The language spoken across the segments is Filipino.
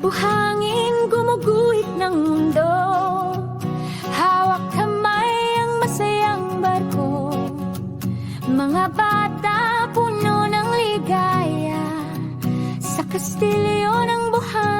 buhangin gumuguhit ng mundo. Hawak kamay ang masayang barko. Mga bata puno ng ligaya. Sa kastilyo ng buhangin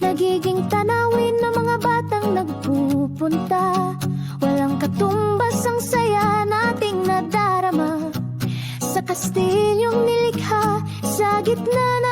Nagiging tanawin ng mga batang nagpupunta. Walang katumbas ang saya nating nadarama. Sa kastilyong nilikha Sa gitna na